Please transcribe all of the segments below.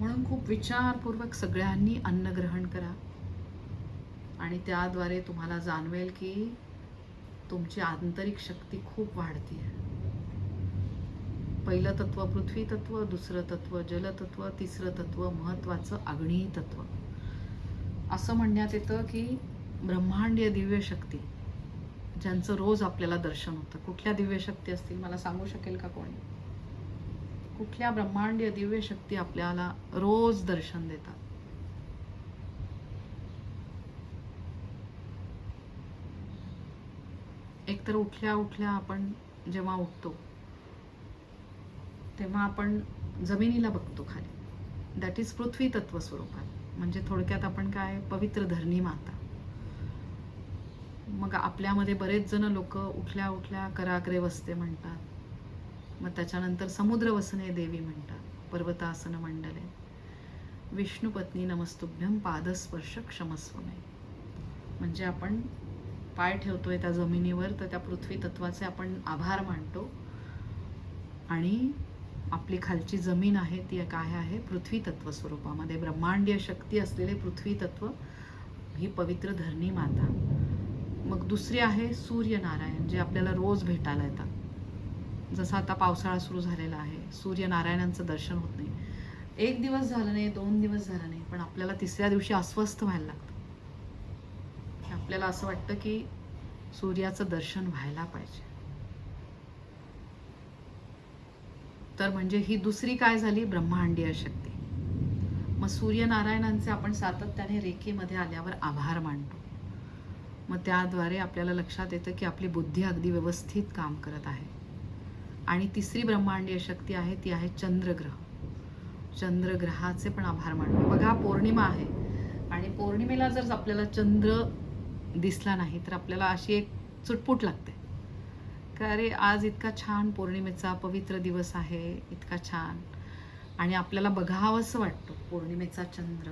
म्हणून खूप विचारपूर्वक सगळ्यांनी अन्न ग्रहण करा. आणि त्याद्वारे तुम्हाला जाणवेल की तुमची आंतरिक शक्ती खूप वाढती आहे पहिलं तत्व पृथ्वी तत्व दुसरं तत्व जलतत्व तिसरं तत्व महत्वाचं अग्नी तत्व. असं म्हणण्यात येतं की ब्रह्मांडीय दिव्य शक्ती ज्यांचं रोज आपल्याला दर्शन होतं. कुठल्या दिव्य शक्ती असतील? मला सांगू शकेल का कोणी? कुठल्या ब्रह्मांडीय दिव्य शक्ती आपल्याला रोज दर्शन देतात. एकतर उठल्या उठल्या आपण जेव्हा उठतो तेव्हा आपण जमिनीला बघतो खाली. दॅट इज पृथ्वी तत्व स्वरूपात. म्हणजे थोडक्यात आपण काय? पवित्र धरणी माता. मग आपल्यामध्ये बरेच जण लोक उठल्या उठल्या कराग्रे वसते म्हणतात. मग त्याच्यानंतर समुद्रवसने देवी म्हणतात पर्वतासन मंडले. विष्णुपत्नी नमस्तुभ्यम पादस्पर्श क्षमस्वमे. म्हणजे आपण पाय ठेवतोय त्या जमिनीवर तर त्या पृथ्वी तत्वाचे आपण आभार मानतो. आणि आपली खालची जमीन आहे ती काय आहे? पृथ्वी तत्व स्वरूपामध्ये. ब्रह्मांडीय शक्ती असलेले पृथ्वी तत्व ही पवित्र धरणी माता. मग दुसरी आहे सूर्यनारायण जे आपल्याला रोज भेटायला येतात. जसं आता पावसाळा सुरू झालेला आहे सूर्यनारायणांचं दर्शन होत नाही. एक दिवस झालं नाही दोन दिवस झालं नाही पण आपल्याला तिसऱ्या दिवशी अस्वस्थ व्हायला लागतं. आपल्याला असं वाटतं की सूर्याचं दर्शन व्हायला पाहिजे. तर म्हणजे ही दुसरी काय झाली? ब्रह्मांडीय शक्ती. मग सूर्यनारायणांचे आपण सातत्याने रेखेमध्ये आल्यावर आभार मानतो. मग त्याद्वारे आपल्याला लक्षात येतं की आपली बुद्धी अगदी व्यवस्थित काम करत आहे. आणि तिसरी ब्रह्मांडीय शक्ती आहे ती आहे चंद्रग्रह. चंद्रग्रहाचे पण आभार मानतो बघा पौर्णिमा आहे. आणि पौर्णिमेला जर आपल्याला चंद्र दिसला नाही तर आपल्याला अशी एक चुटपुट लागते. का अरे आज इतका छान पौर्णिमेचा पवित्र दिवस आहे इतका छान. आणि आपल्याला बघावंसं वाटतं पौर्णिमेचा चंद्र.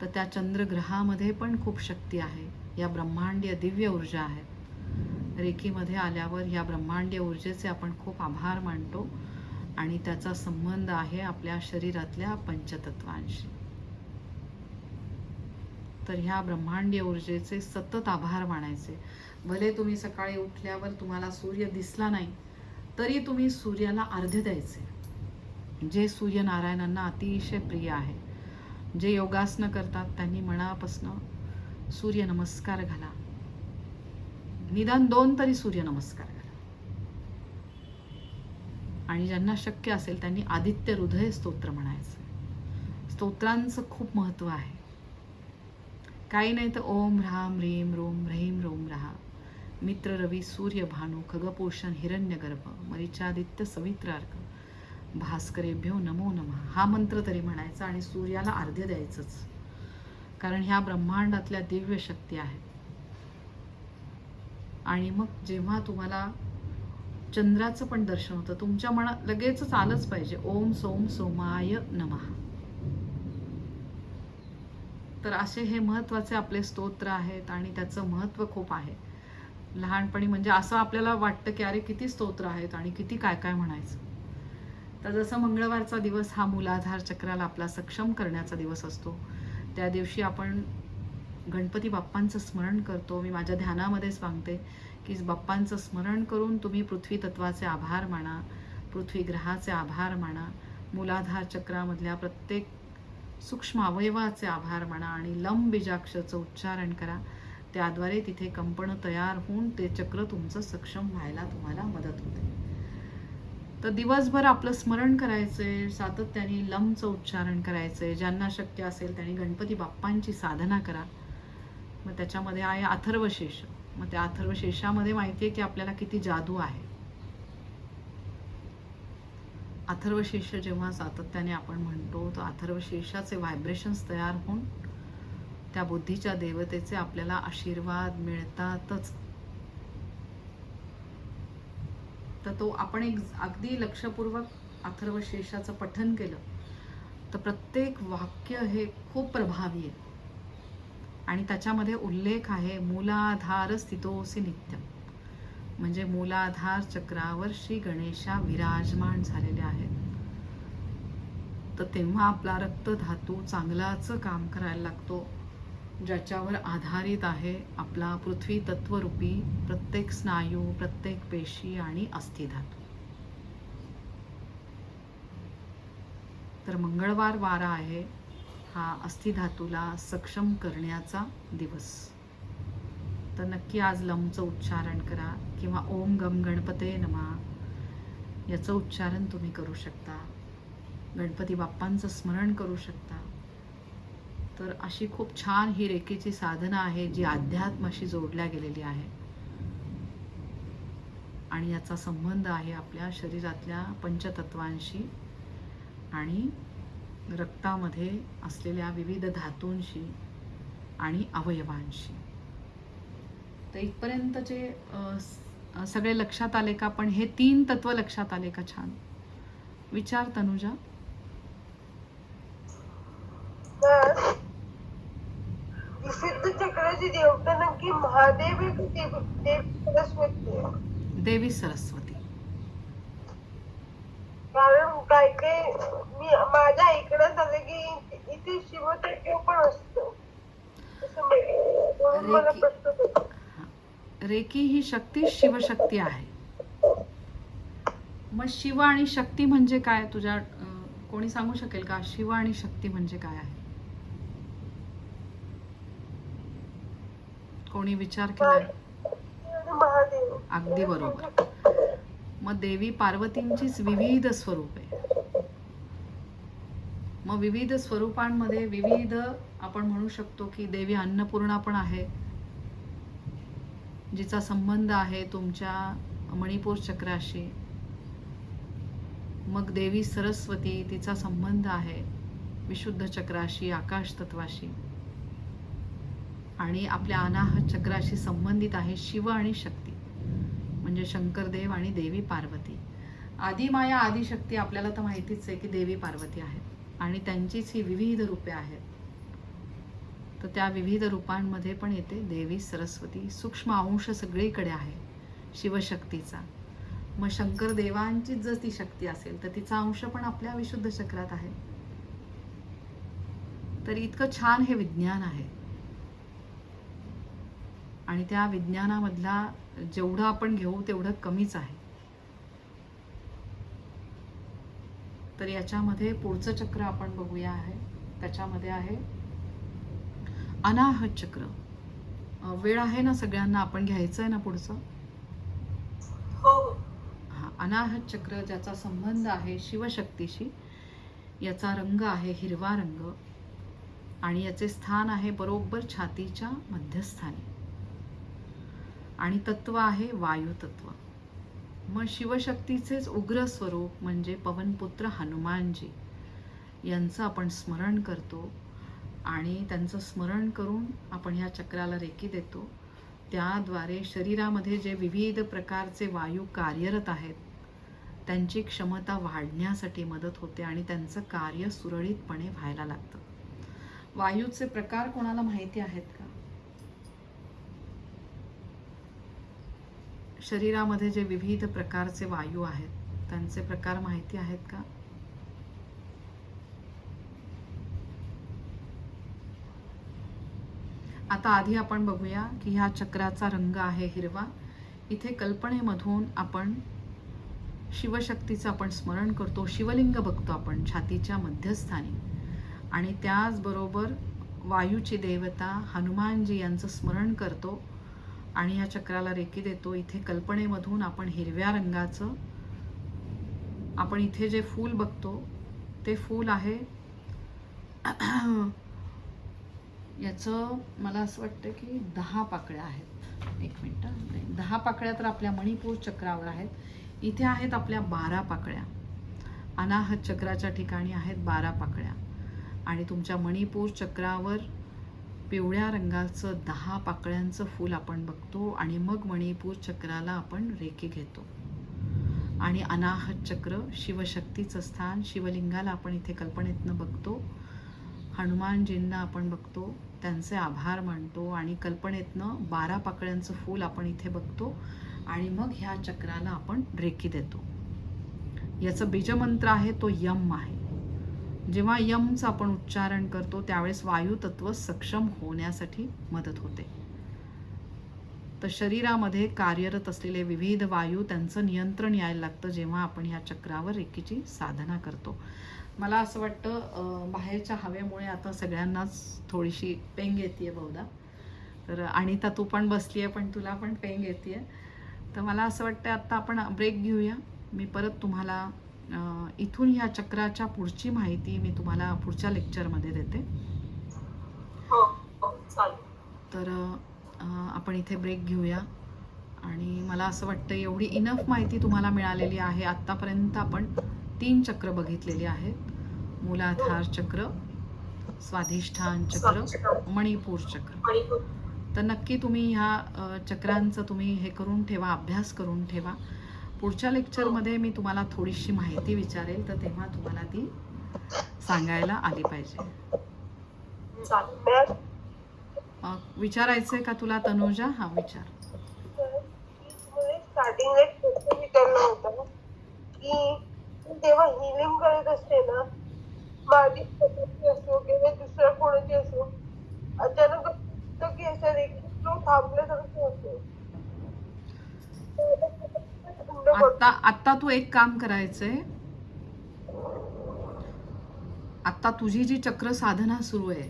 तर त्या चंद्रग्रहामध्ये पण खूप शक्ती आहे. या ब्रह्मांडीय दिव्य ऊर्जा आहेत रेखीमध्ये आल्यावर ह्या ब्रह्मांडीय ऊर्जेचे आपण खूप आभार मानतो आणि त्याचा संबंध आहे आपल्या शरीरातल्या पंचतत्वांशी. तर ह्या ब्रह्मांडीय ऊर्जेचे सतत आभार मानायचे. भले तुम्ही सकाळी उठल्यावर तुम्हाला सूर्य दिसला नाही तरी तुम्ही सूर्याला अर्ध्य द्यायचे. जे सूर्यनारायणांना अतिशय प्रिय आहे जे योगासनं करतात त्यांनी मनापासनं सूर्य नमस्कार घाला. निदान दोन तरी सूर्यनमस्कार करा. आणि ज्यांना शक्य असेल त्यांनी आदित्य हृदय स्तोत्र म्हणायचं. स्तोत्रांचं खूप महत्त्व आहे. काही नाही तर ओम ह्राम ह्रीम रोम ह्रीम रोम रहा. मित्र रवी सूर्य भानू खगपोषण हिरण्यगर्भ मरिचादित्य सवित्रार्क भास्करेभ्यो नमो नमः. हा मंत्र तरी म्हणायचा आणि सूर्याला अर्ध्य द्यायचंच. कारण ह्या ब्रह्मांडातल्या दिव्य शक्ती आहेत. आणि मग जेव्हा तुम्हाला चंद्राचं पण दर्शन होतं तुमच्या मनात लगेचच आलंच पाहिजे. ओम सोम सोमाय नमः. तर असे हे महत्त्वाचे आपले स्तोत्र आहेत आणि त्याचं महत्त्व खूप आहे. लहानपणी म्हणजे असं आपल्याला वाटतं की अरे किती स्तोत्र आहेत आणि किती काय काय म्हणायचं. तर जसं मंगळवारचा दिवस हा मूलाधार चक्राला आपला सक्षम करण्याचा दिवस असतो त्या दिवशी आपण गणपती बाप्पांचं स्मरण करतो. मी माझ्या ध्यानामध्येच सांगते की बाप्पांचं स्मरण करून तुम्ही पृथ्वी तत्वाचे आभार माना पृथ्वी ग्रहाचे आभार माना मूलाधार चक्रामधल्या प्रत्येक सूक्ष्म अवयवाचे आभार माना आणि लंब बीजाक्षरचं उच्चारण करा. त्याद्वारे तिथे कंपनं तयार होऊन ते चक्र तुमचं सक्षम व्हायला तुम्हाला मदत होते. तर दिवसभर आपलं स्मरण करायचंय सातत्याने लंबचं उच्चारण करायचंय ज्यांना शक्य असेल त्यांनी गणपती बाप्पांची साधना करा. मग त्याच्यामध्ये आहे अथर्वशेष मग त्या अथर्वशेषामध्ये माहिती आहे की आपल्याला किती जादू आहे. अथर्वशेष जेव्हा सातत्याने आपण म्हणतो तर अथर्वशेषाचे व्हायब्रेशन्स तयार होऊन त्या बुद्धीच्या देवतेचे आपल्याला आशीर्वाद मिळतातच. तर तो आपण एक अगदी लक्षपूर्वक अथर्वशेषाचं पठन केलं तर प्रत्येक वाक्य हे खूप प्रभावी आहे. आणि त्याच्यामध्ये उल्लेख आहे मूलाधार स्थितोसी नित्यम. म्हणजे मूलाधार चक्रावर श्री गणेशा विराजमान झालेले आहेत. तर तेव्हा आपला रक्तधातू चांगलाच काम करायला लागतो. ज्याच्यावर आधारित आहे आपला पृथ्वी तत्वरूपी प्रत्येक स्नायू प्रत्येक पेशी आणि अस्थिधातू. तर मंगळवार वारा आहे. हा अस्थिधातूला सक्षम करण्याचा दिवस. तर नक्की आज लमचं उच्चारण करा किंवा ओम गम गणपते नमा याचं उच्चारण तुम्ही करू शकता. गणपती बाप्पांचं स्मरण करू शकता. तर अशी खूप छान ही रेखेची साधना आहे जी अध्यात्माशी जोडल्या गेलेली आहे. आणि याचा संबंध आहे आपल्या शरीरातल्या पंचतत्वांशी आणि रक्तामध्ये असलेल्या विविध धातूंशी आणि अवयवांशी. तर इथपर्यंतचे अ, स- सगळे लक्षात आले का? पण हे तीन तत्व लक्षात आले का छान? विचार तनुजा. देव सरस्वती. आहे? देवी सरस्वती. कारण काय काय माझ्या ऐकण्यात आलं की इथे शिवतत्व पण असतं. असं म्हण- म्हणून मला रेकी. ही शक्ती शिवशक्ती आहे. मग शिव आणि शक्ती म्हणजे काय? तुझ्या कोणी सांगू शकेल का? शिव आणि शक्ती म्हणजे काय आहे? कोणी विचार महादेव. अगदी बरोबर. मग देवी पार्वतींचीच विविध स्वरूप आहे. विविध स्वरूपांमध्ये विविध आपण म्हणू शकतो की देवी अन्नपूर्णा पण आहे जिचा संबंध आहे तुमच्या मणिपूर चक्राशी. मग देवी सरस्वती तिचा संबंध आहे विशुद्ध चक्राशी आकाश तत्वाशी. आणि आपल्या अनाहत चक्राशी संबंधित आहे शिव आणि शक्ती म्हणजे शंकरदेव आणि देवी पार्वती. आदिमाया आदिशक्ती आपल्याला तर माहितीच आहे की देवी पार्वती आहेत आणि त्यांचीच ही विविध रूपे आहेत. तर त्या विविध रूपांमध्ये पण येते देवी सरस्वती सूक्ष्म अंश सगळीकडे आहे शिवशक्तीचा. मग शंकर देवांचीच जर ती शक्ती असेल तर तिचा अंश पण आपल्या विशुद्ध चक्रात आहे. तर इतकं छान हे विज्ञान आहे. आणि त्या विज्ञानामधला जेवढं आपण घेऊ तेवढं कमीच आहे. तर याच्यामध्ये पुढचं चक्र आपण बघूया आहे. त्याच्यामध्ये आहे अनाहत चक्र. वेळ आहे ना सगळ्यांना? आपण घ्यायचं आहे ना पुढचं? हो. हा अनाहत चक्र ज्याचा संबंध आहे शिवशक्तीशी याचा रंग आहे हिरवा रंग आणि याचे स्थान आहे बरोबर छातीच्या मध्यस्थानी. आणि तत्व आहे वायू तत्व मग शिवशक्तीचेच उग्र स्वरूप म्हणजे पवनपुत्र हनुमानजी. यांचं आपण स्मरण करतो आणि त्यांचं स्मरण करून आपण ह्या चक्राला रेकी देतो. त्याद्वारे शरीरामध्ये जे विविध प्रकारचे वायू कार्यरत आहेत त्यांची क्षमता वाढण्यासाठी मदत होते आणि त्यांचं कार्य सुरळीतपणे व्हायला लागतं. वायूचे प्रकार कोणाला माहिती आहेत का? शरीरामध्ये जे विविध प्रकारचे वायू आहेत त्यांचे प्रकार माहिती आहेत का? आता आधी आपण बघूया की ह्या चक्राचा रंग आहे हिरवा. इथे कल्पनेमधून आपण शिवशक्तीचं आपण स्मरण करतो शिवलिंग बघतो आपण छातीच्या मध्यस्थानी. आणि त्याचबरोबर वायूची देवता हनुमानजी यांचं स्मरण करतो आणि या चक्राला रेकी देतो. इथे कल्पनेमधून आपण हिरव्या रंगाचं आपण इथे जे फूल बघतो ते फूल आहे. याचं मला असं वाटतं की दहा पाकळ्या आहेत. एक मिनटं नाही, दहा पाकळ्या तर आपल्या मणिपूर चक्रावर आहेत. इथे आहेत आपल्या बारा पाकळ्या. अनाहत चक्राच्या ठिकाणी आहेत बारा पाकळ्या. आणि तुमच्या मणिपूर चक्रावर पिवळ्या रंगाचं दहा पाकळ्यांचं फूल आपण बघतो आणि मग मणिपूर चक्राला आपण रेखे घेतो. आणि अनाहत चक्र शिवशक्तीचं स्थान शिवलिंगाला आपण इथे कल्पनेतनं बघतो. हनुमानजींना आपण बघतो त्यांचे आभार मानतो आणि कल्पनेतनं बारा पाकळ्यांचं फूल आपण इथे बघतो आणि मग ह्या चक्राला आपण रेकी देतो. याचं बीजमंत्र आहे तो यम आहे. जेव्हा यमचं आपण उच्चारण करतो त्यावेळेस वायुतत्व सक्षम होण्यासाठी मदत होते. तर शरीरामध्ये कार्यरत असलेले विविध वायू त्यांचं नियंत्रण यायला लागतं जेव्हा आपण ह्या चक्रावर रेखीची साधना करतो. मला असं वाटतं बाहेरच्या हवेमुळे आता सगळ्यांनाच थोडीशी पेंग येते बहुधा. तर अनिता तू पण बसली आहे पण तुला पण पेंग येते तर मला असं वाटतं आत्ता आपण ब्रेक घेऊया. मी परत तुम्हाला इथून ह्या चक्राच्या पुढची माहिती मी तुम्हाला पुढच्या लेक्चरमध्ये देते. हो हो तर आपण इथे ब्रेक घेऊया. आणि मला असं वाटतं एवढी इनफ माहिती तुम्हाला मिळालेली आहे. आत्तापर्यंत आपण तीन चक्र बघितलेली आहेत. मूलाधार चक्र स्वाधिष्ठान चक्र मणिपूर चक्र. तर नक्की तुम्ही ह्या चक्रांचं तुम्ही हे करून ठेवा अभ्यास करून ठेवा. पुढच्या लेक्चरमध्ये मी तुम्हाला थोडीशी माहिती विचारेल तर तेव्हा तुम्हाला ती सांगायला आली पाहिजे. विचारायचंय का तुला तनुजा? हा विचार. स्टार्टिंगला एक प्रश्न विचारला होता. की मी जेव्हा हिलिंग करत असते ना माझी असो किंवा दुसऱ्या कोणाची असो अचानक असं होतं की असं रेखीव flow थांबल्यासारखं होतं थंड पडतं. आता आता तू एक काम करायचंय. आता तुझी जी चक्र साधना सुरू आहे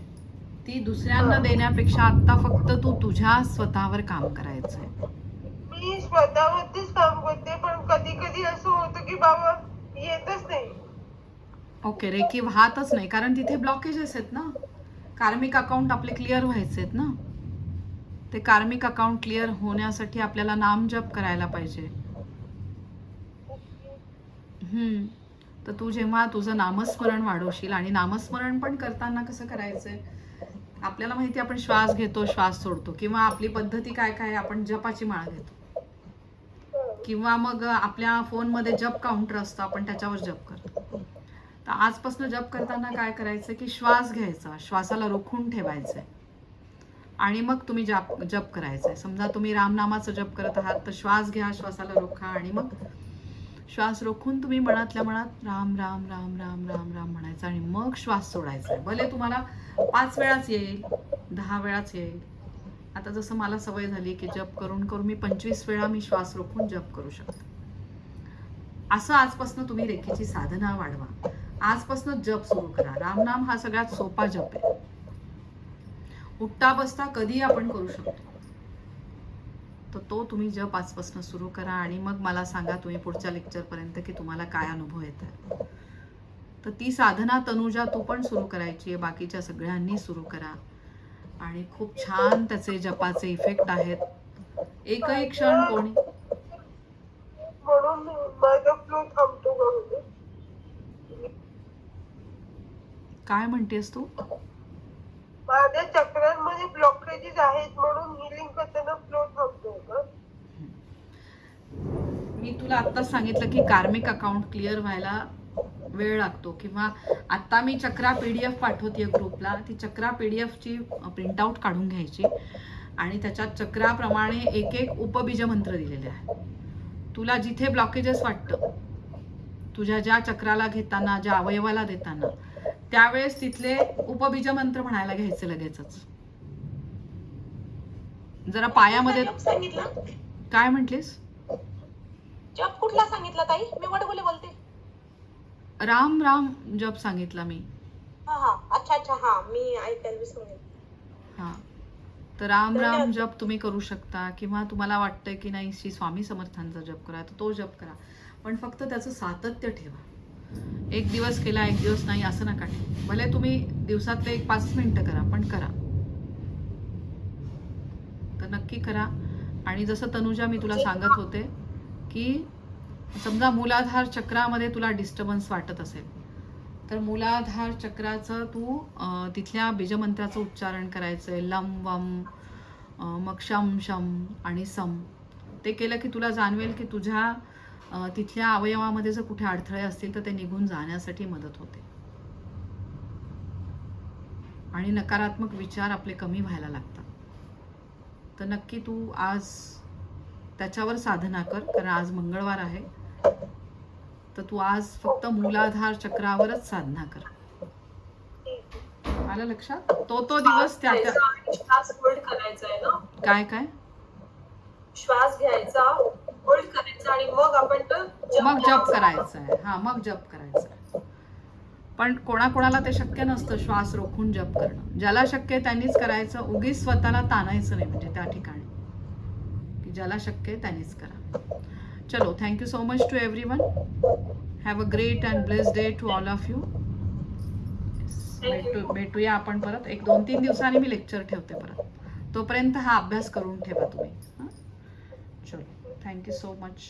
ती दुसऱ्यांना देण्यापेक्षा आता फक्त तू तुझ्या स्वतःवर काम करायचंय. मी स्वतःवरतीच काम करते पण कधी कधी असं होतं की बाबा येतच नाही. ओके रेकी वाहतच नाही कारण तिथे ब्लॉकेजेस आहेत ना. कार्मिक अकाउंट आपले क्लिअर व्हायचे आहेत ना. ते कार्मिक अकाउंट क्लिअर होण्यासाठी आपल्याला नाम जप करायला पाहिजे. तर तू जेव्हा तुझं नामस्मरण वाढवशील आणि नामस्मरण पण करताना कसं करायचंय? आपल्याला माहिती आपण श्वास घेतो श्वास सोडतो. किंवा आपली पद्धती काय काय आपण जपाची माळ घेतो. किंवा मग आपल्या फोनमध्ये जप काउंटर असतो आपण त्याच्यावर जप करतो. तर आजपासून जप करताना काय करायचं की श्वास घ्यायचा. श्वासाला रोखून ठेवायचंय. आणि मग तुम्ही जप जप करायचंय. समजा तुम्ही रामनामाचं जप करत आहात तर श्वास घ्या श्वासाला रोखा आणि मग श्वास रोखून तुम्ही मनातल्या मनात राम राम राम राम राम राम म्हणायचं आणि मग श्वास सोडायचा. आहे भले तुम्हाला पाच वेळाच येईल दहा वेळाच येईल. आता जसं मला सवय झाली की जप करून करून मी पंचवीस वेळा मी श्वास रोखून जप करू शकते. असं आजपासून तुम्ही रेखेची साधना वाढवा. आजपासून जप सुरू करा. रामनाम हा सगळ्यात सोपा जप आहे. उठता बसता कधी आपण करू शकतो. तर तो तुम्ही जप आजपासून सुरू करा आणि मग मला सांगा तुम्ही पुढच्या लेक्चर पर्यंत की तुम्हाला काय अनुभव येत आहे. तर ती साधना तनुजा तू पण सुरू करायची आहे बाकीच्या सगळ्यांनी सुरू करा. आणि खूप छान त्याचे जपाचे इफेक्ट आहेत. एकही क्षण कोणी काय म्हणतेस तू? माझ्या आहेत म्हणून हिलिंग करताना फ्लोट थांबतो का मी तुला आत्ताच सांगितलं की कार्मिक अकाउंट क्लिअर व्हायला वेळ लागतो किंवा आत्ता मी चक्रा पी डी एफ पाठवते ग्रुपला. ती चक्रा पी डी एफची प्रिंटआउट काढून घ्यायची आणि त्याच्यात चक्राप्रमाणे एक एक उपबीज मंत्र दिलेले आहे तुला जिथे ब्लॉकेजेस वाटतं तुझ्या ज्या चक्राला घेताना ज्या अवयवाला देताना त्यावेळेस तिथले उपबीज मंत्र म्हणायला घ्यायचे लगेचच. जरा पायामध्ये सांगितला? काय म्हटलीस? जप कुठला सांगितला ताई? मी वडगुले बोलते. राम राम जप सांगितला मी. हा हा. अच्छा अच्छा. हा मी ऐकायला विसरून गेले. हा. तर राम राम. जप तुम्ही करू शकता किंवा तुम्हाला वाटतंय की नाही श्री स्वामी समर्थांचा जप करा तर तो जप करा. पण फक्त त्याचं सातत्य ठेवा. एक दिवस केला एक दिवस नाही असं नका ठेवू. भले तुम्ही दिवसातले एक पाच मिनिटं करा पण करा. नक्की करा. आणि जसं तनुजा मी तुला सांगत होते की समजा मूलाधार चक्रामध्ये तुला डिस्टर्बन्स वाटत असेल तर मूलाधार चक्राचं तू तिथल्या बीजमंत्राचं उच्चारण करायचं आहे लम वम मग शम शम आणि सम. ते केलं की तुला जाणवेल की तुझ्या तिथल्या अवयवामध्ये जर कुठे अडथळे असतील तर ते निघून जाण्यासाठी मदत होते. आणि नकारात्मक विचार आपले कमी व्हायला लागतात. तर नक्की तू आज त्याच्यावर साधना कर कारण आज मंगळवार आहे. तर तू आज फक्त मूलाधार चक्रावरच साधना कर. आलं लक्षात? तो तो दिवस त्या काय काय? श्वास घ्यायचा होल्ड करायचा आणि मग आपण मग जप. करायचं. आहे हा मग जप करायचं आहे पण कोणाकोणाला ते शक्य नसतं श्वास रोखून जप करणं. ज्याला शक्य आहे त्यांनीच करायचं उगीच स्वतःला ताणायचं नाही म्हणजे त्या ठिकाणी. की ज्याला शक्य आहे त्यांनीच करा. चलो thank you so much to everyone have a great and bless day to all of you भेटू भेटूया आपण परत. एक दोन तीन दिवसांनी मी लेक्चर ठेवते परत. तोपर्यंत हा अभ्यास करून ठेवा तुम्ही. हां? चलो थँक्यू सो मच